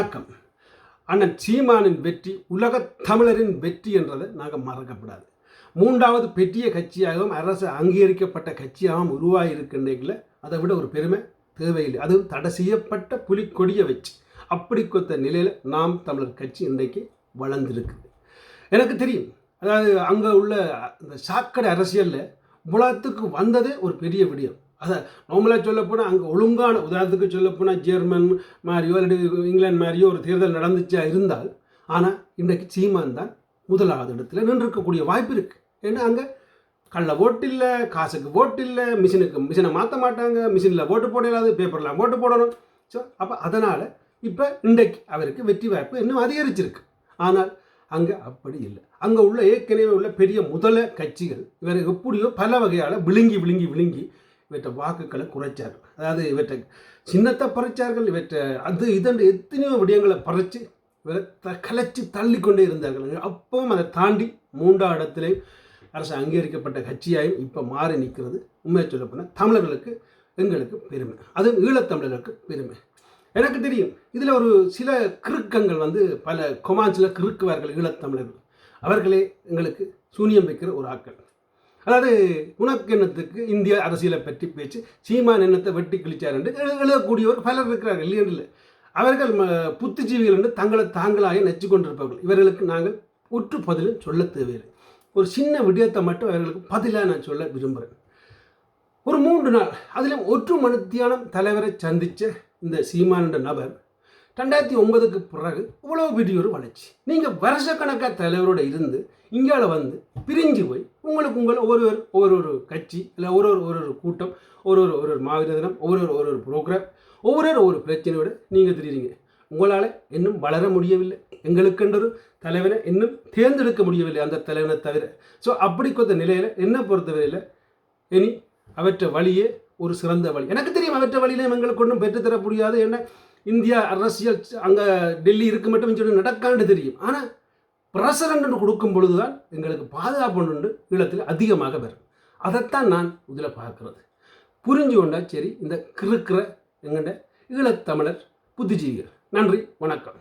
வணக்கம். அண்ணன் சீமானின் வெற்றி உலகத் தமிழரின் வெற்றி என்றதை நாங்கள் மறக்கப்படாது மூன்றாவது பெரிய கட்சியாகவும் அரசு அங்கீகரிக்கப்பட்ட கட்சியாகவும் உருவாகியிருக்கின்றீங்கள அதை விட ஒரு பெருமை தேவையில்லை. அதுவும் தடை செய்யப்பட்ட புலிக்கொடியை வச்சு. அப்படி கொத்த நிலையில் நாம் தமிழர் கட்சி இன்றைக்கு வளர்ந்துருக்குது. எனக்கு தெரியும் அதாவது அங்கே உள்ள இந்த சாக்கடை அரசியலில் உலகத்துக்கு வந்ததே ஒரு பெரிய விடியம். அதை நார்மலாக சொல்லப்போனால் அங்கே ஒழுங்கான உதாரணத்துக்கு சொல்லப்போனால் ஜெர்மன் மாதிரியோ அல்லது இங்கிலாந்து மாதிரியோ ஒரு தேர்தல் நடந்துச்சா இருந்தால் ஆனால் இன்றைக்கு சீமான் தான் முதலாவது இடத்துல நின்றுருக்கக்கூடிய வாய்ப்பு இருக்குது ஏன்னா அங்கே கள்ள ஓட்டு இல்லை காசுக்கு ஓட்டு இல்லை மிஷினுக்கு மிஷினை மாற்ற மாட்டாங்க மிஷினில் ஓட்டு போட இல்லாது பேப்பரில் ஓட்டு போடணும். ஸோ அப்போ அதனால் இப்போ இன்றைக்கு அவருக்கு வெற்றி வாய்ப்பு இன்னும் அதிகரிச்சிருக்கு. ஆனால் அங்கே அப்படி இல்லை. அங்கே உள்ள ஏற்கனவே உள்ள பெரிய முதல கட்சிகள் இவர் எப்படியோ பல வகையால் விழுங்கி விழுங்கி விழுங்கி இவற்றை வாக்குகளை குறைச்சார். அதாவது இவற்றை சின்னத்தை பறிச்சார்கள் இவற்றை அது இதன் எத்தனையோ விடயங்களை பறித்து இவரை கலைச்சி தள்ளி கொண்டே இருந்தார்கள். அப்பவும் அதை தாண்டி மூன்றாம் இடத்திலே அரசு அங்கீகரிக்கப்பட்ட கட்சியாயும் இப்போ மாறி நிற்கிறது. உண்மையை சொல்லப்போனால் தமிழர்களுக்கு எங்களுக்கு பெருமை. அதுவும் ஈழத்தமிழர்களுக்கு பெருமை. எனக்கு தெரியும் இதில் ஒரு சில கிறுக்கங்கள் வந்து பல கொமான்ஸில் கிறுக்குவார்கள் ஈழத்தமிழர்கள். அவர்களே எங்களுக்கு சூனியம் வைக்கிற ஒரு ஆக்கள் அதாவது உனக்கு எண்ணத்துக்கு இந்திய அரசியலை பற்றி பேச்சு சீமான் எண்ணத்தை வெட்டி கிழிச்சார் என்று எழுதக்கூடியவர் பலர் இருக்கிறார்கள் இல்லையா இல்லை. அவர்கள் ம புத்திஜீவிகள் என்று தங்களை தாங்களாக நெச்சு கொண்டிருப்பார்கள் இவர்களுக்கு நாங்கள் உற்று பதிலும் சொல்ல தேவையில்லை. ஒரு சின்ன விடயத்தை மட்டும் அவர்களுக்கு பதிலாக நான் சொல்ல விரும்புகிறேன் ஒரு மூன்று நாள் அதிலும் ஒற்று மணித்தியானம் தலைவரை சந்தித்த இந்த சீமான் என்ற நபர் ரெண்டாயிரத்தி ஒன்பதுக்கு பிறகு இவ்வளோ பெரிய ஒரு வளர்ச்சி. நீங்கள் வருஷக்கணக்காக தலைவரோட இருந்து இங்கால வந்து பிரிஞ்சு போய் உங்களுக்கு உங்கள் ஒவ்வொருவர் ஒவ்வொரு ஒரு கட்சி இல்லை ஒரு ஒரு ஒரு ஒரு கூட்டம் ஒரு ஒரு ஒரு ஒரு மாவீர தினம் ஒவ்வொரு ஒரு ஒரு ப்ரோக்ராம் ஒவ்வொரு ஒரு பிரச்சனையோட நீங்கள் தெரியுறீங்க. உங்களால் இன்னும் வளர முடியவில்லை. எங்களுக்கென்றொரு தலைவனை இன்னும் தேர்ந்தெடுக்க முடியவில்லை அந்த தலைவனை தவிர. ஸோ அப்படி கொத்த நிலையில் என்ன பொறுத்தவரையில் இனி அவற்றை வழியே ஒரு சிறந்த வழி. எனக்கு தெரியும் அவற்றை வழியில எங்களுக்கு ஒன்றும் பெற்றுத்தர முடியாது என்ன? இந்தியா அரசியல் அங்கே டெல்லி இருக்கு மட்டும் சொல்லி நடக்காண்டு தெரியும். ஆனால் பிரசரண்ட் கொடுக்கும் பொழுதுதான் எங்களுக்கு பாதுகாப்பு ஒன்று ஈழத்தில் அதிகமாக வரும். அதைத்தான் நான் இதில் பார்க்குறது. புரிஞ்சு கொண்டா சரி இந்த கிறுக்கிற எங்கள்கிட்ட ஈழத்தமிழர் புத்திஜீவிகள். நன்றி வணக்கம்.